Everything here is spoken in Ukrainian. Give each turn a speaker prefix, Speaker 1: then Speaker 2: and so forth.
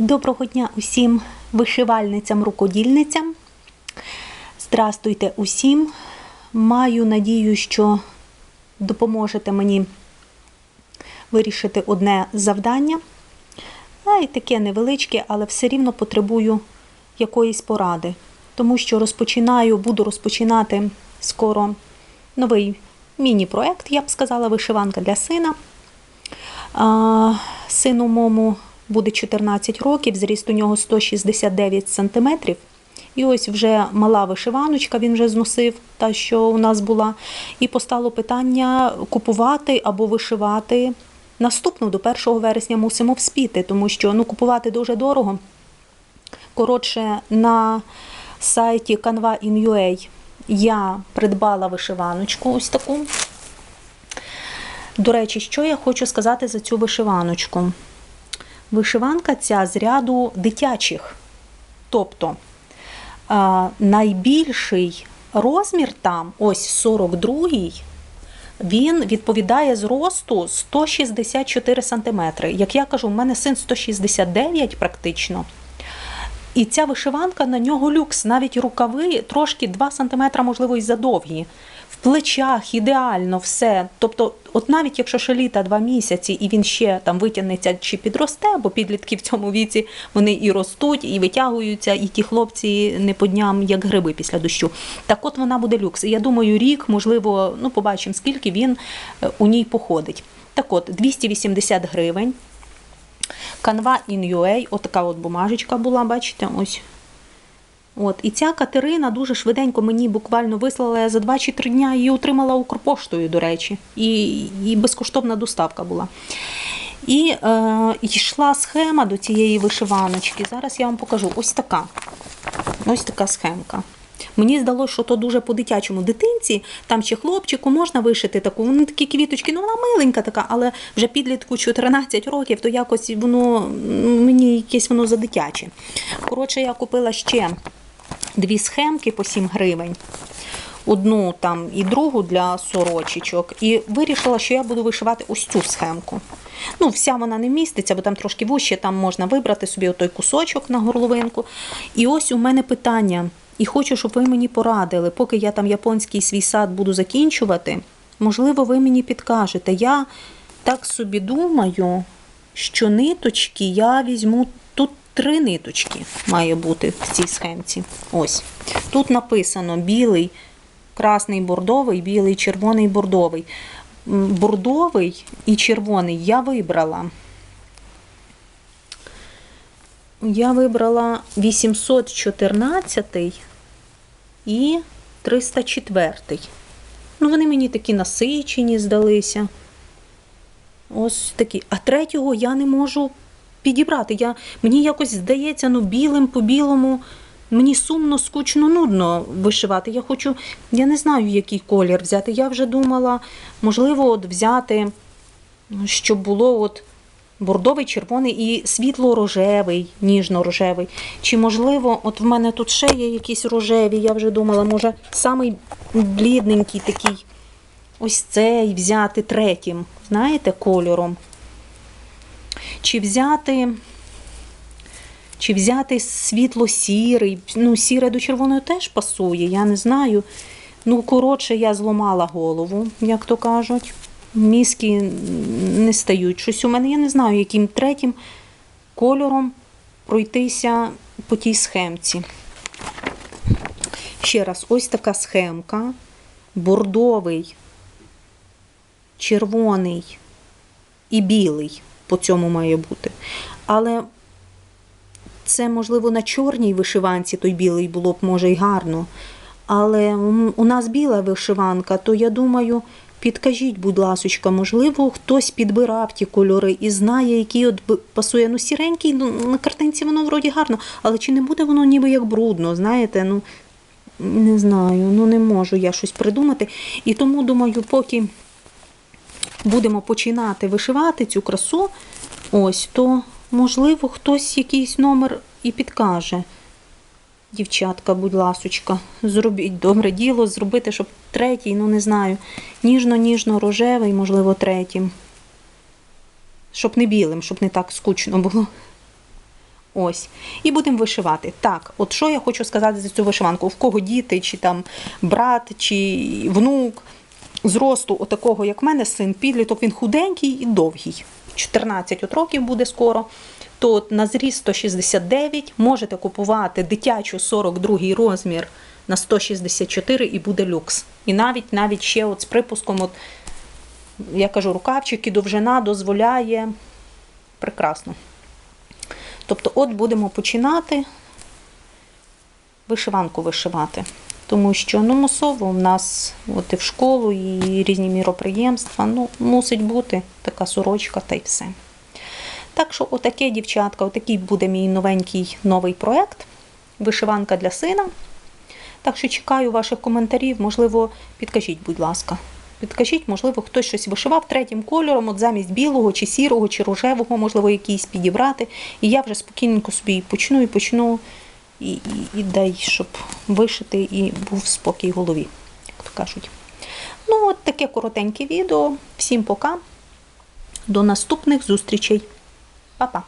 Speaker 1: Доброго дня усім вишивальницям-рукодільницям. Здрастуйте усім. Маю надію, що допоможете мені вирішити одне завдання. А і таке невеличке, але все рівно потребую якоїсь поради. Тому що розпочинаю, буду розпочинати скоро новий міні-проект, я б сказала, вишиванка для сина. А, Сину мому буде 14 років, зріст у нього 169 сантиметрів. І ось вже мала вишиваночка, він вже зносив, та що у нас була. І постало питання купувати або вишивати наступну до 1 вересня мусимо вспіти, тому що ну, купувати дуже дорого. Коротше, на сайті Canva.in.ua я придбала вишиваночку ось таку. До речі, що я хочу сказати за цю вишиваночку? Вишиванка ця з ряду дитячих. Тобто найбільший розмір там, ось 42-й, він відповідає зросту 164 см. Як я кажу, у мене син 169 практично. І ця вишиванка на нього люкс, навіть рукави трошки 2 см, можливо, і задовгі. В плечах ідеально все. Тобто, от навіть якщо ще літа два місяці, і він ще там витягнеться чи підросте, бо підлітки в цьому віці вони і ростуть, і витягуються, і ті хлопці не по дням, як гриби після дощу. Так от вона буде люкс. І я думаю, рік, можливо, ну побачимо, скільки він е, у ній походить. Так от, 280 гривень. Canva in UA, отака от бумажечка була, бачите, ось. От, і ця Катерина дуже швиденько мені буквально вислала за 2 чи 3 дня її отримала Укрпоштою, до речі, і, і безкоштовна доставка була. І е, йшла схема до цієї вишиваночки. Зараз я вам покажу. Ось така. Ось така схемка. Мені здалося, що то дуже по-дитячому дитинці, там чи хлопчику можна вишити таку, вони такі квіточки, ну вона миленька така, але вже підлітку 14 років, то якось воно мені якесь воно за дитяче. Коротше, я купила ще дві схемки по 7 гривень. Одну там і другу для сорочечок, і вирішила, що я буду вишивати ось цю схемку. Ну, вся вона не міститься, бо там трошки вище, там можна вибрати собі отой кусочок на горловинку. І ось у мене питання. І хочу, щоб ви мені порадили, поки я там японський свій сад буду закінчувати, можливо, ви мені підкажете. Я так собі думаю, що ниточки я візьму тут три ниточки має бути в цій схемці. Ось. Тут написано білий, красний бордовий, білий, червоний бордовий. Бордовий і червоний я вибрала. Я вибрала 814 і 304. Ну, вони мені такі насичені здалися. Ось такі. А третього я не можу підібрати. Я, мені якось здається, ну, білим по білому. Мені сумно, скучно, нудно вишивати. Я хочу, я не знаю, який колір взяти. Я вже думала, можливо, от взяти, щоб було от бордовий, червоний і світло-рожевий, ніжно-рожевий. Чи, можливо, от в мене тут ще є якісь рожеві, я вже думала, може, самий блідненький такий, ось цей взяти третім, знаєте, кольором. Чи взяти. Чи взяти світло-сірий, ну, сіре до червоного теж пасує, я не знаю. Ну, коротше, я зламала голову, як то кажуть. Мізки не стають. Щось у мене, я не знаю, яким третім кольором пройтися по тій схемці. Ще раз, ось така схемка. Бордовий, червоний і білий по цьому має бути. Але це, можливо, на чорній вишиванці той білий було б, може, й гарно. Але у нас біла вишиванка, то я думаю, підкажіть, будь ласочка, можливо, хтось підбирав ті кольори і знає, який от пасує. Ну, сіренький, ну, на картинці воно вроді гарно, але чи не буде воно ніби як брудно, знаєте, ну. Не знаю, ну не можу я щось придумати. І тому думаю, поки будемо починати вишивати цю красу, ось, то, можливо, хтось якийсь номер і підкаже. Дівчатка, будь ласочка, зробіть добре діло, зробити, щоб третій, ну не знаю, ніжно-ніжно-рожевий, можливо, третім. Щоб не білим, щоб не так скучно було. Ось. І будемо вишивати. Так, от що я хочу сказати за цю вишиванку? В кого діти, чи там брат, чи внук зросту, отакого, як в мене, син підліток, він худенький і довгий. 14 от років буде скоро. То на зріст 169 можете купувати дитячу 42 розмір на 164 і буде люкс. І навіть навіть ще от з припуском, от, я кажу, рукавчики, довжина дозволяє прекрасно. Тобто, от будемо починати вишиванку вишивати. Тому що ну, мусово в нас от і в школу, і різні міроприємства. Ну, мусить бути така сорочка та й все. Так що, отаке, дівчатка, отакий буде мій новенький новий проект вишиванка для сина. Так що чекаю ваших коментарів. Можливо, підкажіть, будь ласка. Підкажіть, можливо, хтось щось вишивав третім кольором, от замість білого, чи сірого, чи рожевого, можливо, якийсь підібрати. І я вже спокійненько собі почну і почну, і, і, і дай, щоб вишити і був спокій в голові, як то кажуть. Ну, от таке коротеньке відео. Всім пока. До наступних зустрічей. Па-па.